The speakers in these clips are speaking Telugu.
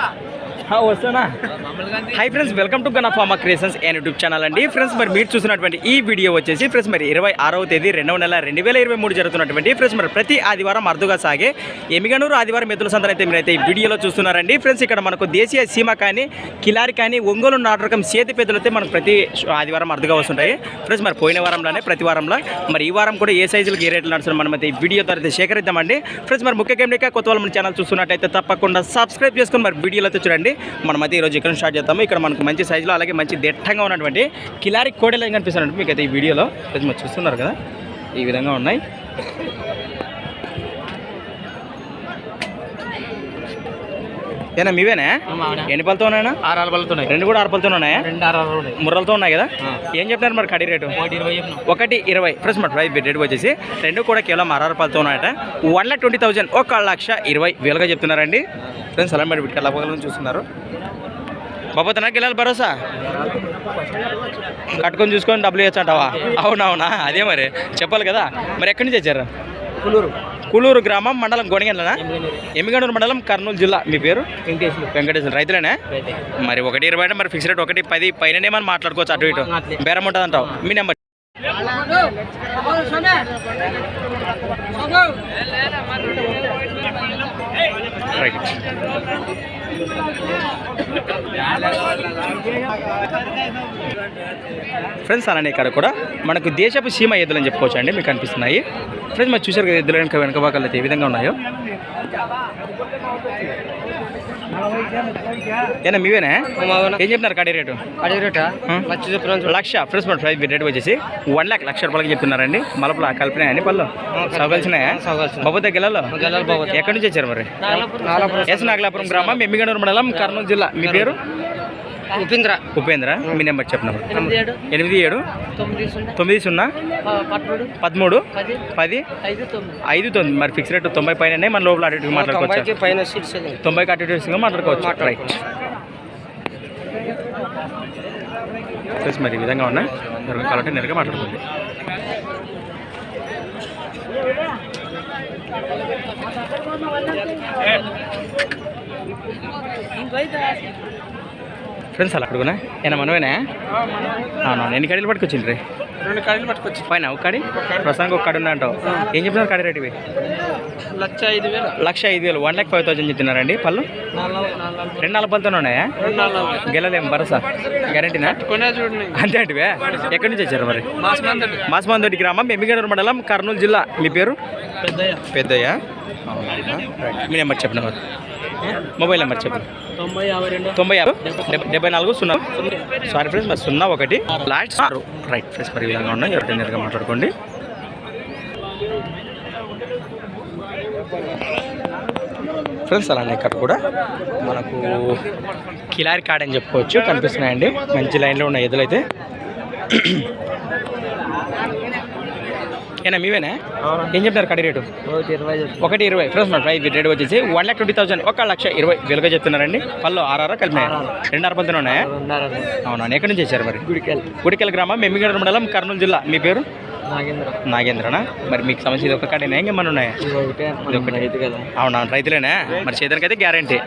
了。వస్తానా hi friends welcome to Gana pharma creations and YouTube channel అండి. ఫ్రెండ్స్ మరి మీరు చూసినటువంటి ఈ వీడియో వచ్చేసి ఫ్రెండ్స్ మరి ఇరవై ఆరవ తేదీ రెండవ నెల రెండు వేల ఇరవై మూడు జరుగుతున్నటువంటి ఫ్రెండ్స్ మరి ప్రతి ఆదివారం అరుదుగా సాగే ఎమిగనూరు ఆదివారం ఎద్దుల సందన అయితే మీరైతే ఈ వీడియోలో చూస్తున్నారండి. ఫ్రెండ్స్ ఇక్కడ మనకు దేశీయ సీమ కానీ కిలారి కానీ ఒంగోలు నాటకం చేతి పెద్దలు అయితే మనకు ప్రతి ఆదివారం అరుదుగా వస్తుంటాయి. ఫ్రెండ్స్ మరి పోయిన వారంలోనే ప్రతి వారంలో మరి ఈ వారం కూడా ఏ సైజులకు ఏ రేట్లు నడుస్తుంది మనం అయితే ఈ వీడియో ద్వారా అయితే సేకరిద్దామండి. ఫ్రెండ్స్ మరి ముఖ్య గేమ్లేక కొత్త వాళ్ళు మన ఛానల్ చూస్తున్నట్టయితే తప్పకుండా సబ్స్క్రైబ్ చేసుకొని మరి వీడియోలో చూడండి. మనం ఈరోజు ఇక్కడ స్టార్ట్ చేస్తాము ఇక్కడ మనకు మంచి సైజులో అలాగే మంచి దిట్టంగా ఉన్నటువంటి కిలారి కోడలు ఏం కనిపిస్తున్నట్టు మీకు అయితే ఈ వీడియోలో? ఫ్రెండ్స్ చూస్తున్నారు కదా? ఈ విధంగా ఉన్నాయి. ఏనా మీవేనా? ఎన్ని పళ్ళతో ఉన్నాయా ఆరు ఆరు పలుతున్నాయి రెండు కూడా ఆరు పళ్ళతో ఉన్నాయా? రెండు ఆరు ఆరు ఉన్నాయి. ముర్రలతో ఉన్నాయి కదా? ఏం చెప్తున్నారు మరి కడి రేటు? ఒకటి ఇరవై ఫ్రెష్ మాట ప్రైస్ రేట్ వచ్చేసి రెండు కూడా కేవలం అరవై రూపాయలతో ఉన్నాయట. వన్ లాక్ ట్వంటీ థౌసండ్ ఒక లక్ష ఇరవై వేలుగా చెప్తున్నారండి. ఫ్రెండ్స్ అలా మరి వీటికి అలా చూస్తున్నారు. బాబా తనకి వెళ్ళాలి భరోసా? కట్టుకొని చూసుకొని డబ్బులు ఇవ్వచ్చు అంటావా అవునవునా? అదే మరి. చెప్పాలి కదా. మరి ఎక్కడి నుంచి వచ్చారు కులూరు. గ్రామం మండలం గోనిగండ్లనా? ఎమ్మిగనూరు. మండలం కర్నూలు జిల్లా. మీ పేరు? వెంకటేశ్వర. వెంకటేశ్వర. రైతులేనా? మరి ఒకటి ఇరవై అంటే మరి ఫిక్స్ రేట్ ఒకటి పది పైన ఏమని మాట్లాడుకోవచ్చు అటు ఇటు. బేరం ఉంటుంది అంటావు మీ నెంబర్. రైట్. ఫ్రెండ్స్ అలానే ఇక్కడ కూడా మనకు దేశపు సీమ ఎద్దులు అని చెప్పుకోవచ్చు అండి మీకు కనిపిస్తున్నాయి ఫ్రెండ్స్ మరి చూసారు కదా ఎద్దులు వెనక వెనక భాగాలు అయితే ఏ విధంగా ఉన్నాయో? ఏనా మీవేనా? ఏం చెప్తున్నారు కడి రేటు? అడిగిరట హ్మ్. లక్ష చెప్పిన లక్ష ఫ్రెష్ మన ప్రైస్ రేట్ వచ్చేసి వన్ లాక్ లక్ష రూపాయలకి చెప్తున్నారండి. మలపల కలిపినాయి అని పళ్ళు? సవగలిసినాయి. బాబు దగ్గర. ఎక్కడి నుంచి వచ్చారు మరి? ఎస్ నాగలాపురం గ్రామం ఎమ్మిగనూరు మండలం కర్నూలు జిల్లా. మీ పేరు? ఉపేంద్ర. ఉపేంద్ర మీ నెంబర్ చెప్పిన? ఎనిమిది ఏడు. ఎనిమిది ఏడు. తొమ్మిది సున్నా. పదమూడు. పది. ఐదు తొమ్మిది. మరి ఫిక్స్ రేట్ తొంభై పైన మన లోపల అటు మాట్లాడుకోవచ్చు? తొంభైకి పైన సీట్స్ తొంభైకి అటు మాట్లాడుకోవచ్చు. రైట్ ప్లస్ మరి ఈ విధంగా ఉన్నాయి ఎవరికి కావాలంటే నేరుగా మాట్లాడుకోండి. ఫ్రెండ్స్ అలా అడుగునా ఏనా మనమేనా? అవునవును ఎన్ని కడీలు పట్టుకొచ్చిండ్రి? రే రెండు కాడీలు పట్టుకొచ్చి పైన ఒక కడి? ప్రస్తుతానికి ఒక కడి ఉన్నా అంటావు. ఏం చెప్తున్నారు కడి రేటు ఇవి? లక్ష ఐదు వేలు. లక్ష ఐదు వేలు. వన్ ల్యాక్ ఫైవ్ థౌసండ్ చెప్తున్నారండి. పళ్ళు? రెండు నాలుగు పళ్ళతో ఉన్నాయా? గెలలేం భరోసా. గ్యారంటీనా అంతే అంటివే ఎక్కడి నుంచి వచ్చారు మరి? మాసమందొడ్డి గ్రామం ఎమ్మిగనూరు మండలం కర్నూలు జిల్లా. మీ పేరు? పెద్దయ్య. పెద్దయ్య. మీ నెంబర్ చెప్పిన మొబైల్ నెంబర్ చెప్పండి తొంభై యాభై రెండు తొంభై ఆరు డెబ్- డెబ్బై నాలుగు సున్నా. సారీ ఫ్రెండ్స్ మరి సున్నా ఒకటి. లాస్ట్ ఆరు రైట్ ఫ్రెండ్స్ మరి విధంగా ఉన్నాయి. ఎవరి నేరుగా మాట్లాడుకోండి. ఫ్రెండ్స్ అలానే ఇక్కడ కూడా మనకు కిలారి కాడ్ అని చెప్పుకోవచ్చు. కనిపిస్తున్నాయండి. మంచి లైన్లో ఉన్న ఎదులైతే ఏనా మీవేనా? ఏం చెప్తారు కడి రేటు? ఒకటి ఇరవై ఫ్రెండ్స్ మన ప్రైస్ రేట్ వచ్చేసి వన్ లాక్ ట్వంటీ థౌసండ్ ఒక లక్ష ఇరవై వేలుగా చెప్తున్నారండి. పళ్ళు ఆర్ఆర్ కలిపి రెండు అరపంతులు ఉన్నాయా? అవునా ఎక్కడి నుంచి వచ్చారు మరి? గుడికెళ్ళి. గుడికెల్ గ్రామం ఎమ్మిగడ మండలం కర్నూలు జిల్లా. మీ పేరు? నాగేంద్రనా? మరి మీకు సంబంధించి ఇది ఒక కాడేనా? ఇంకేమన్నా ఉన్నాయా? అవునా? రైతులేనా? మరి చేతనికి అయితే గ్యారంటీ.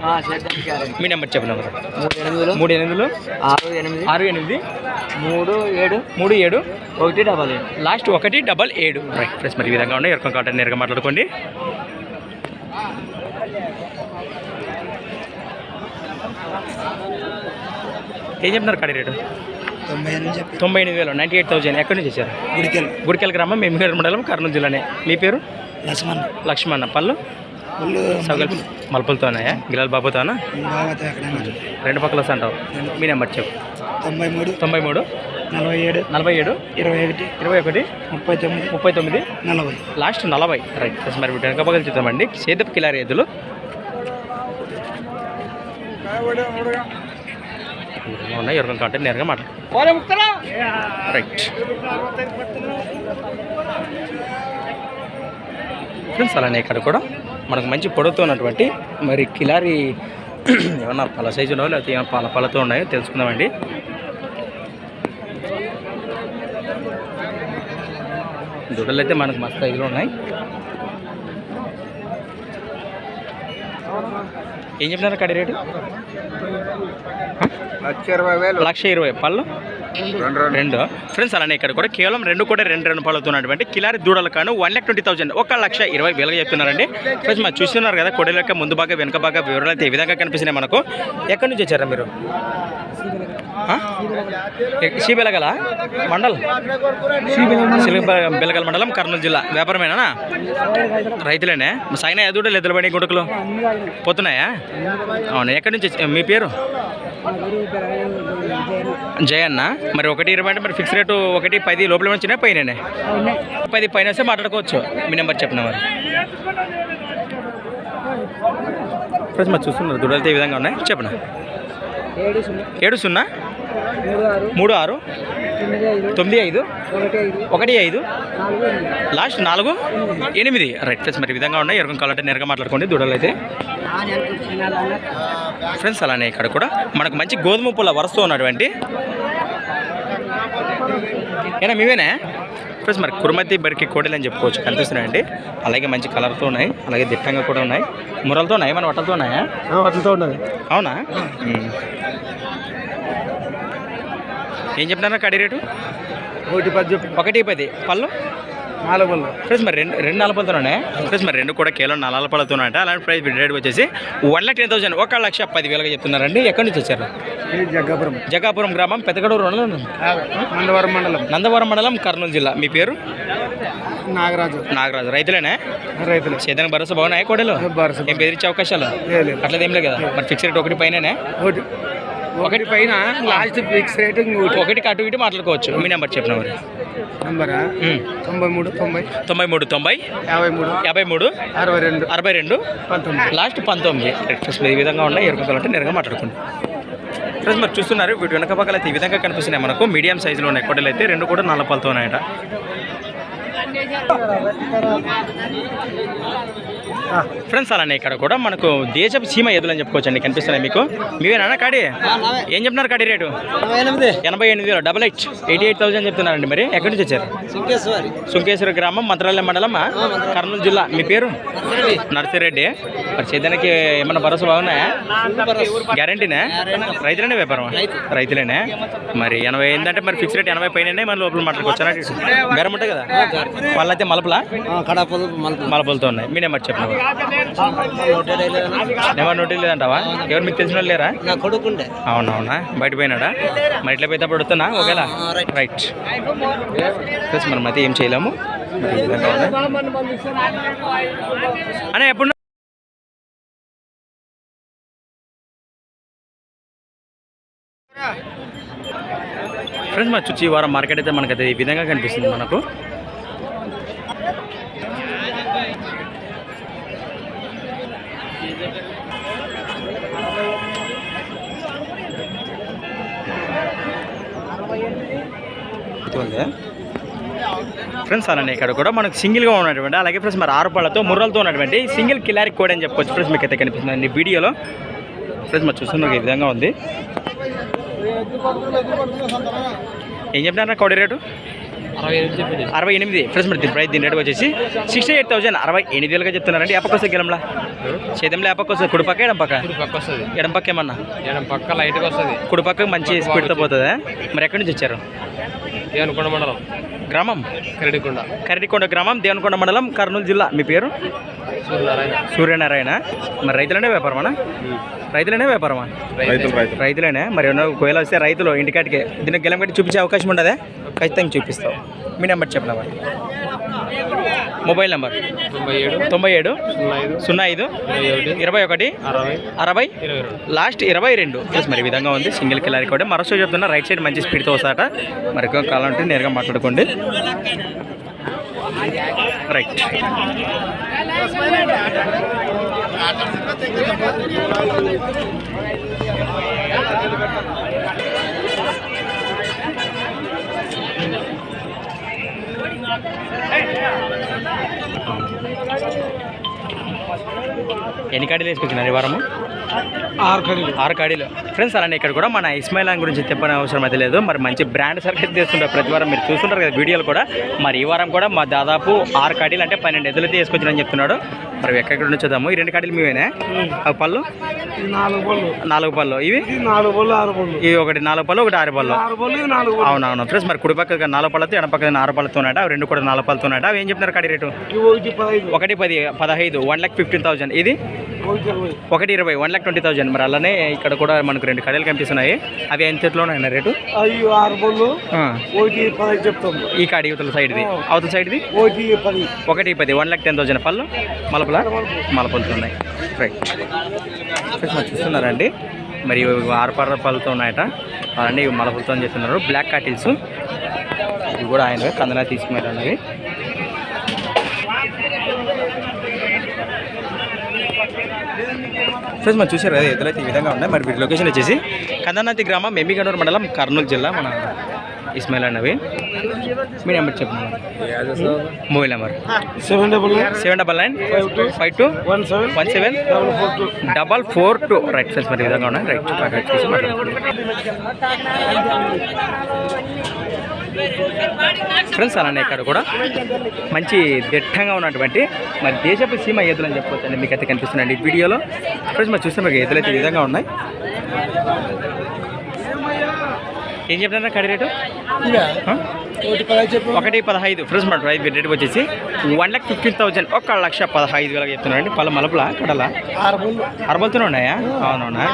మీ నెంబర్ చెప్పిన మూడు ఎనిమిదిలో. మూడు ఎనిమిదిలు? ఆరు ఎనిమిది. ఆరు ఎనిమిది. మూడు ఏడు. మూడు ఏడు. ఒకటి డబల్ ఏడు. లాస్ట్ ఒకటి డబల్ ఏడు. రైట్ ప్లస్ మరి ఈ విధంగా ఉన్నాయి. ఎరకం కాటన్ నేరుగా మాట్లాడుకోండి. ఏం చెప్తున్నారు కడి రేటు? తొంభై ఎనిమిది వేలు నైంటీ ఎయిట్ థౌసండ్ ఎక్కడి నుంచి వచ్చారు? గుడికెళ్ళి. గుడికెల్ గ్రామం మేమిగడ మండలం కర్నూలు జిల్లానే. మీ పేరు? లక్ష్మణ్. లక్ష్మణ. పళ్ళు? సగల్ మలుపులతో ఉన్నాయా గిలాల్ బాబుతోనా? రెండు పక్కల అంటావు. మీ నెంబర్ చెప్పు. తొంభై మూడు తొంభై మూడు నలభై ఏడు నలభై ఏడు ఇరవై ఒకటి ఇరవై ఒకటి ముప్పై తొమ్మిది ముప్పై తొమ్మిది నలభై. లాస్ట్ నలభై. రైట్ మరి వెనక పగలు చూద్దామండి. సేదపు కిలారి ఎద్దులు ఉన్నాయి ఎవరికైనా కాంటే నేరుగా మాట్లాడు. రైట్ ఫ్రెండ్స్ అలానే ఇక్కడ కూడా మనకు మంచి పొడవుతో ఉన్నటువంటి మరి కిలారి ఏమన్నా పల సైజు ఉన్నాయో? లేకపోతే ఏమైనా పాల పళ్ళతో ఉన్నాయో? తెలుసుకుందామండి. దుడలు అయితే మనకు మస్తు సైజులో ఉన్నాయి. ఏం చెప్పినారు కడి రేటు? లక్ష ఇరవై వేలు. లక్ష ఇరవై పళ్ళు? రెండు రెండు. ఫ్రెండ్స్ అలానే ఇక్కడ కూడా కేవలం రెండు కూడా రెండు రెండు పళ్ళు అవుతున్నటువంటి కిలారి దూడల కాను వన్ ల్యాక్ ట్వంటీ థౌసండ్ ఒక లక్ష ఇరవై వేలుగా చెప్తున్నారండి. ఫ్రెండ్స్ మరి చూస్తున్నారు కదా కొడల యొక్క ముందు బాగా వెనుక బాగా వివరాలు అయితే ఈ విధంగా కనిపిస్తున్నాయి మనకు. ఎక్కడి నుంచి వచ్చారా మీరు? శ్రీబెలగల మండల్? బెలగల మండలం కర్నూలు జిల్లా. వ్యాపారమేనా రైతులేనే? సాయినా ఎదుడు ఎద్దుల బండి గుంటకులు పోతున్నాయా? అవును ఎక్కడి నుంచి మీ పేరు? జయన్న. మరి ఒకటి ఇరవై అంటే మరి ఫిక్స్ రేటు ఒకటి పది లోపల వచ్చినా పైన పది పైన వస్తే మాట్లాడుకోవచ్చు. మీ నెంబర్ చెప్పిన మరి. ఫ్రెండ్స్ మరి చూస్తున్నారు. దుడలతో ఈ విధంగా ఉన్నాయి. చెప్పనా? ఏడు సున్నా? మూడు ఆరు. తొమ్మిది ఐదు. ఒకటి ఐదు. లాస్ట్ నాలుగు. ఎనిమిది. రైట్ ఫ్రెండ్స్ మరి విధంగా ఉన్నాయి. ఎవరికైనా కావాలంటే నేరుగా మాట్లాడుకోండి. దూడలు అయితే ఫ్రెండ్స్ అలానే ఇక్కడ కూడా మనకు మంచి గోధుమ పూల వరుసతో ఉన్నటువంటి. ఏనా మీవేనా? ఫ్రెండ్స్ మరి కురుమతి బరికి కోడలు అని చెప్పుకోవచ్చు. కనిపిస్తున్నాయండి అలాగే మంచి కలర్తో ఉన్నాయి. అలాగే దిట్టంగా కూడా ఉన్నాయి. మురలతో ఉన్నాయి? మన వట్టలతో ఉన్నాయా? అట్లతో ఉన్నది అవునా. ఏం చెప్తున్నా కడి రేటు? ఒకటి పది చెప్పు. ఒకటి పది. పళ్ళు? నాలుగు వందలు ఫ్రెండ్స్ మరి రెండు రెండు నలపలతో ఉన్నాయి? ఫ్రెండ్స్ మరి రెండు కూడా కేవలం నలపలతో అంటే అలాంటి ప్రైస్ రేట్ వచ్చేసి వన్ లాక్ టెన్ థౌసండ్. ఒక లక్ష పదివేలుగా చెప్తున్నారండి. ఎక్కడి నుంచి వచ్చారు? జగ్గాపురం. జగాపురం గ్రామం పెద్దగడూరు మండలం మండవరం మండలం. నందవరం మండలం కర్నూలు జిల్లా. మీ పేరు? నాగరాజు. నాగరాజు. రైతులేనే? రైతులు. సేదానికి భరోసా బాగున్నాయి కోడలు? భరోసా ఏం బెదిరించే అవకాశాలు? లేదు అట్లా ఏం లేదు కదా. మరి ఫిక్స్ రేట్ ఒకటి పైననే? ఒకటి పైన లాస్ట్ ఫిక్స్ రేట్ ఒకటికి అటు ఇటు మాట్లాడుకోవచ్చు. మీ నెంబర్ చెప్పిన మరి నంబరా. తొంభై మూడు తొంభై. తొంభై మూడు తొంభై. యాభై మూడు యాభై మూడు అరవై రెండు అరవై రెండు పంతొమ్మిది. లాస్ట్ పంతొమ్మిది ఈ విధంగా ఉన్నాయి. ఎరుకోవాలంటే నేరుగా మాట్లాడుకోండి ఫ్రెండ్స్ మరి చూస్తున్నారు వీటి వెనక పక్కల అయితే ఈ విధంగా కనిపిస్తున్నాయి మనకు. మీడియం సైజులో ఉన్నాయి కొట్టలు అయితే రెండు కూడా నల్ల పళ్ళతో ఉన్నాయట. ఫ్రెండ్స్ అలానే ఇక్కడ కూడా మనకు దేశపు సీమ ఎదులు అని చెప్పుకోవచ్చు అండి కనిపిస్తున్నాయి మీకు. మీవేనా కాడి? ఏం చెప్తున్నారు కాడి రేటు? ఎనభై ఎనిమిది. వేలు. Double eight eighty eight thousand చెప్తున్నారండి మరి. ఎక్కడి నుంచి వచ్చారు? సింకేశ్వరి సుంకేశ్వర గ్రామం మంత్రాలయం మండలం కర్నూలు జిల్లా. మీ పేరు? నర్సిరెడ్డి. మరి చేద్దానికి ఏమన్నా భరోసా బాగున్నాయా? గ్యారంటీనా రైతులేనే వ్యాపారం? రైతులేనే? మరి ఎనభై ఏంటంటే మరి ఫిక్స్ రేట్ ఎనభై పైన మన లోపల మాట్లాడుకోవచ్చు? బెరం ఉంటుంది కదా? వాళ్ళైతే మలపలా? కడాపలు మలుపు మలపలతో ఉన్నాయి. మీ నెంబర్ చెప్పిన నెంబర్ నోటీ లేదంటావా? ఎవరు మీకు తెలిసిన వాళ్ళు లేరా? నా కొడుకుండే. అవునవునా? బయట పోయినాడా? మరి ఇట్లా పోతే అప్పుడు వస్తున్నా ఓకేలా రైట్. ప్లస్ మనం అయితే ఏం చేయలేము. అనే ఎప్పుడు ఫ్రెండ్స్ మరి చుచ్చి వారం మార్కెట్ అయితే మనకైతే ఈ విధంగా కనిపిస్తుంది మనకు. ఫ్రెండ్స్ అలానే ఇక్కడ కూడా మనకు సింగిల్గా ఉన్నటువంటి అలాగే ఫ్రెండ్స్ మరి ఆరు పళ్ళతో ముర్రలతో ఉన్నటువంటి సింగిల్ కిలారి కోడ్ అని చెప్పుకోవచ్చు ఫ్రెండ్స్ మీకు అయితే కనిపిస్తుంది వీడియోలో. ఫ్రెండ్స్ మరి చూస్తున్న ఈ విధంగా ఉంది. ఏం చెప్పినారా కోడి రేటు? అరవై ఎనిమిది. ఫ్రెండ్స్ మరి దీని ప్రైస్ దీని రేటు వచ్చేసి సిక్స్టీ ఎయిట్ థౌసండ్ అరవై ఎనిమిది వేలుగా చెప్తున్నారండి. ఎప్పకి వస్తుంది గెలంలా? చేతంలో ఎప్పకి వస్తుంది? కుడిపక్క ఎడం పక్క? పక్క వస్తుంది. ఎడం పక్క ఏమన్నా? ఎడం పక్క లైట్గా వస్తుంది. కుడిపక్క మంచి స్పీడ్తో పోతుందా? మరి ఎక్కడి నుంచి వచ్చారు? దేవనకొండ మండలం. గ్రామం? కరడికొండ. కరటికొండ గ్రామం దేవనకొండ మండలం కర్నూలు జిల్లా. మీ పేరు? సూర్యనారాయణ. సూర్యనారాయణ. మరి రైతులనే వ్యాపారమా రైతులనే వ్యాపారమా? రైతులు. రైతులేనే? మరి ఏమన్నా ఒకవేళ వస్తే రైతులు ఇంటికాటికి దీనికి గెలం కట్టి చూపించే అవకాశం ఉండదా? ఖచ్చితంగా చూపిస్తావు మీ నెంబర్ చెప్పిన మొబైల్ నెంబర్? తొంభై ఏడు. సున్నా ఐదు. ఇరవై ఒకటి. అరవై. లాస్ట్ ఇరవై రెండు. ప్లస్ మరి విధంగా ఉంది. సింగిల్ కిలారీ కూడా. మరోసారి చెప్తున్నా రైట్ సైడ్ మంచి స్పీడ్తో వస్తాట మరి ఎక్కువ కావాలంటే నేరుగా మాట్లాడుకోండి. Right Hey! ఎన్ని కాడీలు వేసుకొచ్చినారు ఈ వారము? ఆరు కడీలు. ఆరు కాడీలు. ఫ్రెండ్స్ అలానే ఇక్కడ కూడా మన ఇస్మాయిల్ గురించి చెప్పని అవసరం అయితే లేదు. మరి మంచి బ్రాండ్ సర్కిల్ చేస్తుంటారు ప్రతి వారం. మీరు చూస్తుంటారు కదా వీడియోలు కూడా. మరి ఈ వారం కూడా మా దాదాపు ఆరు కాడీలు అంటే పన్నెండు ఎద్దులైతే వేసుకొచ్చారని చెప్తున్నాడు. మరి ఎక్కడెక్కడ నుంచి చూద్దాము ఈ రెండు కాడీలు మీవేనా? అవి పళ్ళు? నాలుగు బళ్ళు నాలుగు పళ్ళు. ఇవి? నాలుగు బళ్ళు ఆరు బళ్ళు ఇవి ఒకటి నాలుగు పళ్ళు ఒకటి ఆరు పళ్ళు. అవునవును. ఫ్రెండ్స్ మరి కుడి పక్కన నాలుగు పళ్ళతో ఎడ పక్కన ఆరు పళ్ళతో ఉన్నాయట. అవి రెండు కూడా నాలుగు పళ్ళతో ఉన్నాయట. అవి ఏం చెప్తున్నారు కాడి రేటు? ఒకటి పది పదహైదు. వన్ ల్యాక్ ఫిఫ్టీన్ థౌసండ్ ఇది? ఒకటి ఇరవై వన్ ల్యాక్ ట్వంటీ థౌసండ్ మరి అలానే ఇక్కడ కూడా మనకు రెండు కడలు కనిపిస్తున్నాయి. అవి ఎంతలో ఉన్నాయి రేటు? ఈ కాడి యువతల సైడ్ది అవతల సైడ్ది ఒకటి పది. వన్ ల్యాక్ టెన్ థౌసండ్ పళ్ళు? మలపల? మలపలతో ఉన్నాయి రైట్ చూస్తున్నారండి. మరి ఇవి ఆరుపర్ర పళ్ళతో ఉన్నాయట. అలానే ఇవి మలపలతో అని చెప్తున్నారు బ్లాక్ కాటిల్స్ ఇవి కూడా ఆయన కందనా తీసుకున్నారన్నవి ఫ్రెండ్స్ మనం చూసారు కదా ఎదురైతే ఈ విధంగా ఉన్నాయి. మరి వీటి లొకేషన్ వచ్చేసి కందనాతి గ్రామం మెమ్మిగనూరు మండలం కర్నూలు జిల్లా మన ఇస్మాయిల్ అన్నవి. మీ నెంబర్ చెప్పండి. Mobile number seven double seven double nine five two one seven one seven double four two right friends మరి విధంగా ఉన్నాయి. రైట్ రైట్ చేసి ఫ్రెండ్స్ అలానే ఇక్కడ కూడా మంచి దిట్టంగా ఉన్నటువంటి మరి దేశపు సీమ ఎద్దులు అని చెప్పొచ్చండి. మీకు అయితే కనిపిస్తున్నాయండి ఈ వీడియోలో. ఫ్రెండ్స్ మరి చూస్తే మీకు ఎద్దులు అయితే ఈ విధంగా ఉన్నాయి. ఏం చెప్తున్నా కడి రేటు? ఒకటి పదహైదు ఫ్రెండ్స్ మన రైతు రేట్ వచ్చేసి వన్ లాక్ ఫిఫ్టీన్ థౌసండ్ ఒక లక్ష పదహైదు వేలకు చెప్తున్నారండి. పళ్ళ మలపల కడల. అరబలతోనే ఉన్నాయా? అవునవునా?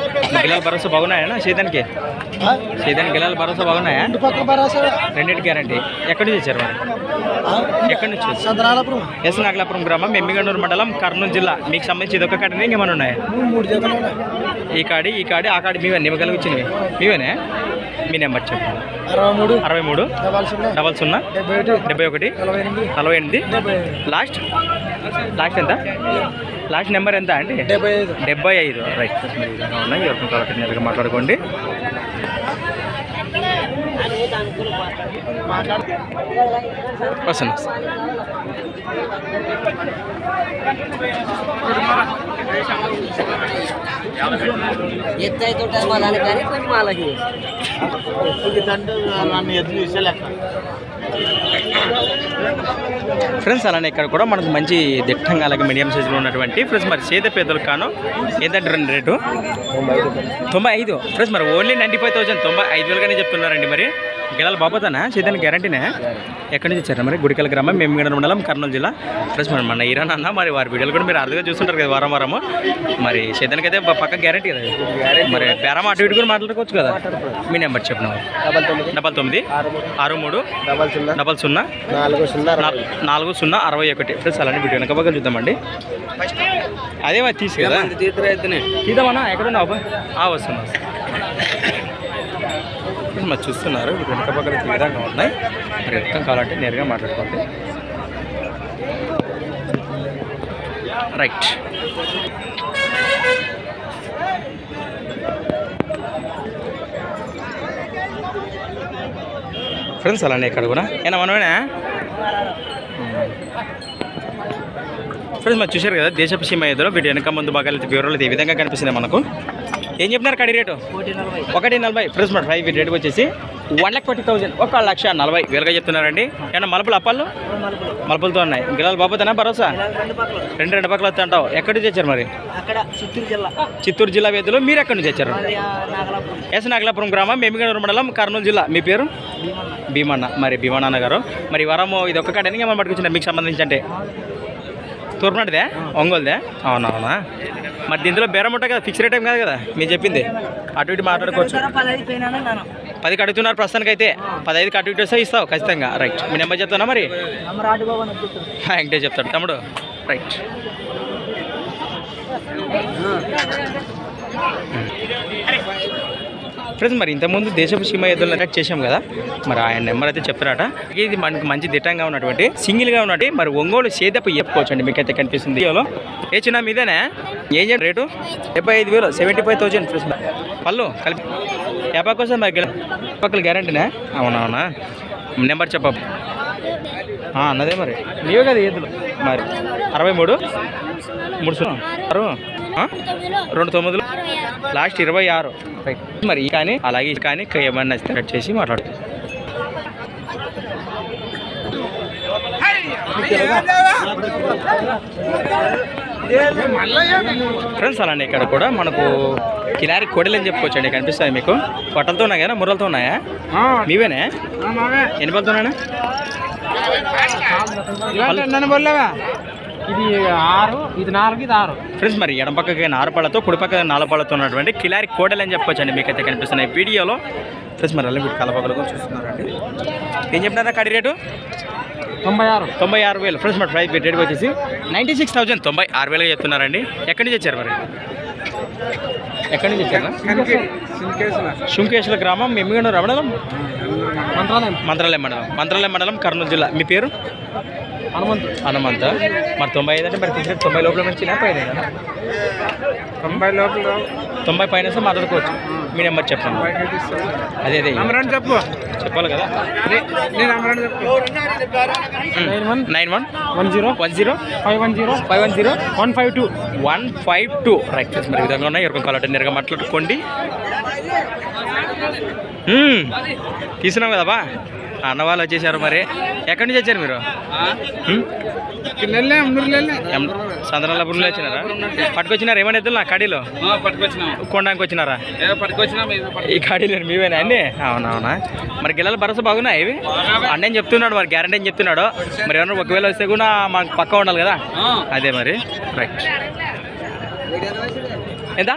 గిలాల భరోసా బాగున్నాయా? సీతానికి? సీతానికి గిలాల భరోసా బాగున్నాయా? రెండింటి గ్యారంటీ. ఎక్కడి నుంచి వచ్చారు మరి? ఎక్కడి నుంచి ఎస్ నాగలాపురం గ్రామం ఎమ్మిగండూరు మండలం కర్నూలు జిల్లా. మీకు సంబంధించి ఇది ఒక కట్టని ఇంకేమైనా ఉన్నాయి. ఈ కాడి ఈ కాడి ఆ కాడి మీవే నిమ్మకాయలు వచ్చినవి. మీవేనే? మీ నెంబర్ చెప్పండి. అరవై మూడు. అరవై మూడు. డబల్ సున్నా. డెబ్బై ఒకటి. నలభై ఎనిమిది. లాస్ట్. లాస్ట్ ఎంత? లాస్ట్ నెంబర్ ఎంత అండి? డెబ్బై ఐదు. రైట్ మీరు ఉన్నాయి. ఎవరికి మాట్లాడుకోండి. ఎత్తు అయితే ఉంటుంది మా దానికి కానీ కొంచెం అలాగే ఫ్రెండ్స్ అలానే ఇక్కడ కూడా మనకు మంచి దిట్టంగా అలాగే మీడియం సైజులో ఉన్నటువంటి ఫ్రెండ్స్ మరి సీత పేదలు కాను. రెండు రేటు? తొంభై ఐదు. ఫ్రెండ్స్ మరి ఓన్లీ నైంటీ ఫైవ్ థౌసండ్ తొంభై ఐదు వేలుగానే చెప్తున్నారండి మరి. గిలాల బాబోతానా? సీతానికి గ్యారంటీనే? ఎక్కడి నుంచి వచ్చారు మరి? గుడికల గ్రామం మేమిగడ మండలం కర్నూలు జిల్లా. ఫ్రెండ్స్ మరి మన ఈరాన్ అన్న మరి వారి వీడియోలు కూడా మీరు అర్థంగా చూస్తుంటారు కదా వారం వారము. మరి సీతానికి అయితే పక్క గ్యారంటీ కదా మరి బేరం అటు ఇటు కూడా మాట్లాడుకోవచ్చు కదా? మీ నెంబర్ చెప్పిన డబల్ తొమ్మిది. డబల్ తొమ్మిది. ఆరు మూడు. డబల్ సున్నా. నాలుగు సున్నా నాల్- నాలుగు సున్నా అరవై ఒకటి. ఫ్రెండ్స్ అలాంటి వీడియో వెనక పక్కన చూద్దామండి. అదే మరి తీసి కదా? తీద్దామన్నా? ఎక్కడున్నావు? అబ్బా? ఆ, వస్తున్నా. మరి చూస్తున్నారు. వెనుక పక్కన ఈ విధంగా ఉన్నాయి. మరి రక్తం కావాలంటే నేరుగా మాట్లాడుకోండి. రైట్. ఫ్రెండ్స్ అలానే ఇక్కడ కూడా. ఏనా మనమేనా? ఫ్రెండ్స్ మరి చూశారు కదా దేశపు సీమ ఎదురు వీటి వెనక ముందు భాగాలు వివరాలు ఈ విధంగా కనిపిస్తున్నాయి మనకు. ఏం చెప్తున్నారు కడి రేటు? ఒకటి నలభై. ఫ్రెండ్స్ మరి ఫైవ్ రేట్ వచ్చేసి వన్ లాక్ ఫార్టీ థౌసండ్ ఒక లక్ష నలభై వేలుగా చెప్తున్నారండి. ఏమన్నా మలుపులు అప్పాలు? మలుపులతో ఉన్నాయి. గిలాలు బాబోతానా భరోసా? రెండు రెండు పక్కల వస్తా అంటావు. ఎక్కడి నుంచి వచ్చారు మరి? చిత్తూరు జిల్లా. చిత్తూరు జిల్లా వేదిలో మీరు ఎక్కడి నుంచి వచ్చారు ఎస్ నాగలాపురం గ్రామం మేమిగనూరు మండలం కర్నూలు జిల్లా. మీ పేరు? భీమన్న. మరి భీమన్న గారు మరి వారము ఇది ఒక్క కడని ఏమైనా పట్టుకొచ్చిందా మీకు సంబంధించి అంటే? తూర్పునాటిదే ఒంగోలుదే? అవునవునా? మరి దీంట్లో బేరం ఉంటాయి కదా ఫిక్స్ రేట్ ఏం కాదు కదా మీరు చెప్పింది. అటు ఇటు మాట్లాడుకోవచ్చు. పది కడుగుతున్నారు ప్రస్తుతానికి అయితే పదహైదు అటు ఇటు వస్తే ఇస్తావు ఖచ్చితంగా. రైట్ మీ నెంబర్ చెప్తానా మరి? వెంకటేష్ చెప్తాడు. తమ్ముడు. రైట్ ఫ్రెండ్స్ మరి ఇంతకుముందు దేశపు సీమ ఎద్దులను అటాక్ చేశాం కదా? మరి ఆయన నెంబర్ అయితే చెప్తారట ఇది మనకు మంచి దిట్టంగా ఉన్నటువంటి సింగిల్గా ఉన్నట్టు మరి ఒంగోలు సేదపు చెప్పుకోవచ్చు అండి మీకైతే కనిపిస్తుంది. వీడియోలో ఏ చిన్న మీదేనా? ఏం చేయండి రేటు? డెబ్బై ఐదు వేలు సెవెంటీ ఫైవ్ థౌసండ్ ఫ్రెండ్స్. పళ్ళు కలిపి యాభై కోసం మరి పక్కల గ్యారంటీనా అవునవునా? నెంబర్ చెప్ప అన్నదే మరి. నీవే కదా ఏదులు మరి అరవై మూడు? మూడు సున్నా. రెండు తొమ్మిది లాస్ట్ ఇరవై ఆరు. మరి కానీ అలాగే కానీ ఏమన్నా కట్ చేసి మాట్లాడు ఫ్రెండ్స్ అలానే ఇక్కడ కూడా మనకు కిలారి కోడలు అని చెప్పుకోవచ్చు అండి కనిపిస్తాయి మీకు. పొట్టలతో ఉన్నాయి కదా ముర్రలతో ఉన్నాయా? మీవేనే? ఎన్ని పళ్ళతో ఉన్నాయా ఇది ఆరు ఇది నాలుగు ఇది ఆరు. ఫ్రెండ్స్ మరి ఎడం పక్కకి నారు పళ్ళతో కుడి పక్క నాలుగు పళ్ళతో ఉన్నటువంటి కిలారి కోడలు అని చెప్పొచ్చు అండి. మీకైతే కనిపిస్తున్నాయి వీడియోలో. ఫ్రెండ్స్ మరి అలా మీరు కలపకలు కూడా చూస్తున్నారండి. ఏం చెప్పినారా కడి రేటు? తొంభై ఆరు. తొంభై ఆరు వేలు. ఫ్రెండ్స్ మరి ప్రైస్ రేట్ వచ్చేసి నైంటీ సిక్స్ థౌసండ్ తొంభై ఆరు వేలుగా చెప్తున్నారండి. ఎక్కడి నుంచి వచ్చారు మరి? ఎక్కడి నుంచి వచ్చారా? శుంకేశ్వర గ్రామం ఎమ్మిగండూరు మండలం మంత్రాలయం మంత్రాలయం మండలం. మంత్రాలయం మండలం కర్నూలు జిల్లా. మీ పేరు? హనుమంతు. హనుమంత. మరి తొంభై ఐదు అంటే మరి ఫిక్స్ రేట్ తొంభై లోపల నుంచి పైన తొంభై లోపల. తొంభై పైన మాట్లాడుకోవచ్చు. మీ నెంబర్ చెప్పండి. అదే అదే. చెప్పు. చెప్పాలి కదా? నేను one nine one one zero one zero five one zero five one zero one five two. One five two. Right మరి విధంగా ఉన్నాయి. ఎవరికి కావాలంటే నేరుగా మాట్లాడుకోండి. తీసుకున్నాం కదా బా? అన్న వాళ్ళు వచ్చేసారు మరి. ఎక్కడి నుంచి వచ్చారు మీరు? సందనాలపురంలో వచ్చినారా? పట్టుకొచ్చినారా? ఏమైనా ఎద్దులు నా కడీలో? పట్టుకొచ్చినాం. కొనడానికి వచ్చినారా? పట్టుకొచ్చినాం ఈ గాడీలు మీవేనా అండి అవునవునా. మరి గిల్లల భరోసా బాగున్నాయి ఇవి? అన్నీ చెప్తున్నాడు మరి గ్యారంటీ అని చెప్తున్నాడు. మరి ఏమన్నా ఒకవేళ వస్తే కూడా మాకు పక్కా ఉండాలి కదా? అదే మరి. రైట్ ఎంత?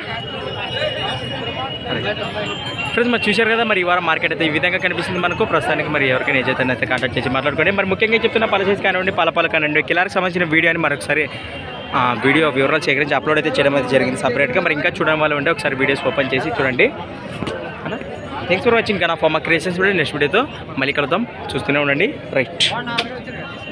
ఫ్రెండ్స్ మరి చూశారు కదా మరి ఈ వారం మార్కెట్ అయితే ఈ విధంగా కనిపిస్తుంది మనకు. ప్రస్తుతానికి మరి ఎవరికైనా ఏజైతే అయితే కాంటాక్ట్ చేసి మాట్లాడుకోండి. మరి ముఖ్యంగా చెప్తున్న పలసేసి కానివ్వండి పలపాలు కానివ్వండి కిలారికి సంబంధించిన వీడియోని మరొకసారి ఆ, వీడియో వివరాలు సేకరించి అప్లోడ్ అయితే చేయడం అయితే జరిగింది సపరేట్గా మరి ఇంకా చూడడం వల్ల ఉంటే ఒకసారి వీడియోస్ ఓపెన్ చేసి చూడండి. థ్యాంక్స్ ఫర్ వాచింగ్ కన్నా pharma creations video. Next వీడియోతో మళ్ళీ కలుద్దాం. చూస్తూనే ఉండండి. రైట్